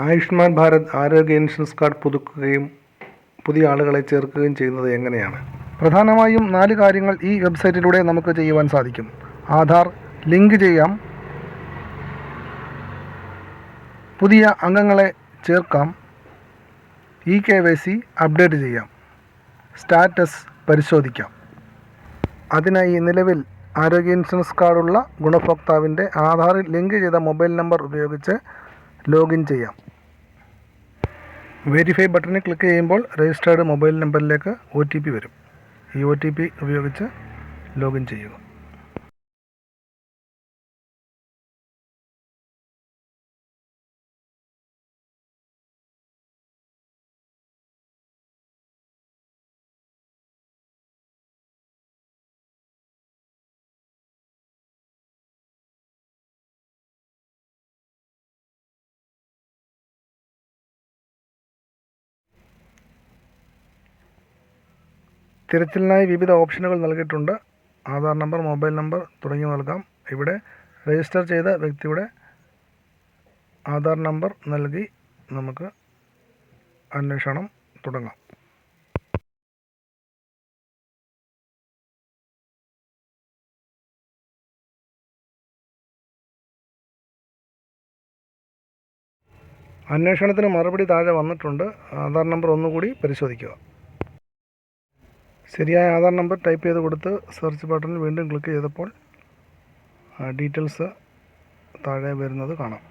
ആയുഷ്മാൻ ഭാരത് ആരോഗ്യ insurance card പുതുക്കുകയും പുതിയ ആളുകളെ ചേർക്കുകയും ചെയ്യുന്നത് എങ്ങനെയാണ്? പ്രധാനമായും നാല് കാര്യങ്ങൾ ഈ വെബ്സൈറ്റിലൂടെ നമുക്ക് ചെയ്യുവാൻ സാധിക്കും. ആധാർ ലിങ്ക് ചെയ്യാം. പുതിയ അംഗങ്ങളെ ചേർക്കാം. E K Y C update ചെയ്യാം. സ്റ്റാറ്റസ് പരിശോധിക്കാം. അതിനായി നിലവിൽ ആരോഗ്യ ഇൻഷുറൻസ് കാർഡുള്ള ഗുണഭോക്താവിന്റെ ആധാറിൽ ലിങ്ക് ചെയ്ത മൊബൈൽ നമ്പർ ഉപയോഗിച്ച് ലോഗിൻ ചെയ്യാം. വെരിഫൈ ബട്ടണിൽ ക്ലിക്ക് ചെയ്യുമ്പോൾ രജിസ്റ്റേർഡ് മൊബൈൽ നമ്പറിലേക്ക് ഒ ടി പി വരും. ഈ ഒ ടി പി ഉപയോഗിച്ച് ലോഗിൻ ചെയ്യുക. തിരച്ചിലിനായി വിവിധ ഓപ്ഷനുകൾ നൽകിയിട്ടുണ്ട്. ആധാർ നമ്പർ മൊബൈൽ നമ്പർ തുടങ്ങിയവ നൽകാം. ഇവിടെ രജിസ്റ്റർ ചെയ്ത വ്യക്തിയുടെ ആധാർ നമ്പർ നൽകി നമുക്ക് അന്വേഷണം തുടങ്ങാം. അന്വേഷണത്തിന് മറുപടി താഴെ വന്നിട്ടുണ്ട്. ആധാർ നമ്പർ ഒന്നുകൂടി പരിശോധിക്കുക. ശരിയായ ആധാർ നമ്പർ ടൈപ്പ് ചെയ്ത് കൊടുത്ത് സെർച്ച് ബട്ടണിൽ വീണ്ടും ക്ലിക്ക് ചെയ്തപ്പോൾ ഡീറ്റെയിൽസ് താഴെ വരുന്നത് കാണാം.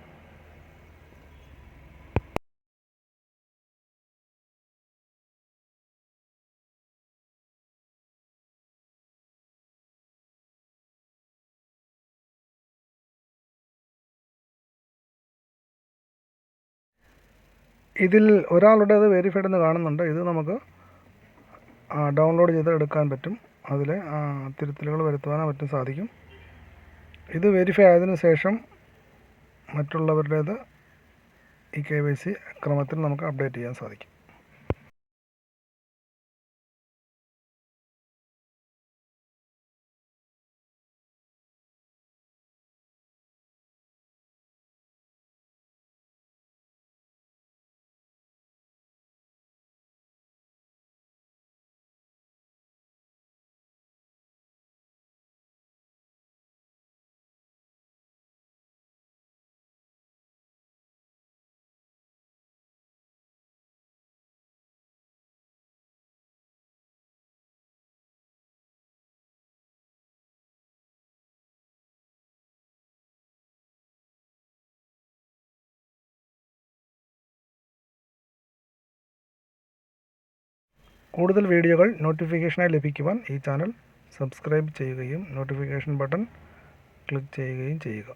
ഇതിൽ ഒരാളുടേത് വെരിഫൈഡ് എന്ന് കാണുന്നുണ്ട്. ഇത് നമുക്ക് ഡൗൺലോഡ് ചെയ്ത് എടുക്കാൻ പറ്റും. അതിൽ തിരുത്തലുകൾ വരുത്തുവാനോ മറ്റും സാധിക്കും. ഇത് വെരിഫൈ ആയതിനു ശേഷം മറ്റുള്ളവരുടേത് ഈ കെ വൈ സി ക്രമത്തിൽ നമുക്ക് അപ്ഡേറ്റ് ചെയ്യാൻ സാധിക്കും. കൂടുതൽ വീഡിയോകൾ നോട്ടിഫിക്കേഷനായി ലഭിക്കുവാൻ ഈ ചാനൽ സബ്സ്ക്രൈബ് ചെയ്യുകയും നോട്ടിഫിക്കേഷൻ ബട്ടൺ ക്ലിക്ക് ചെയ്യുകയും ചെയ്യുക.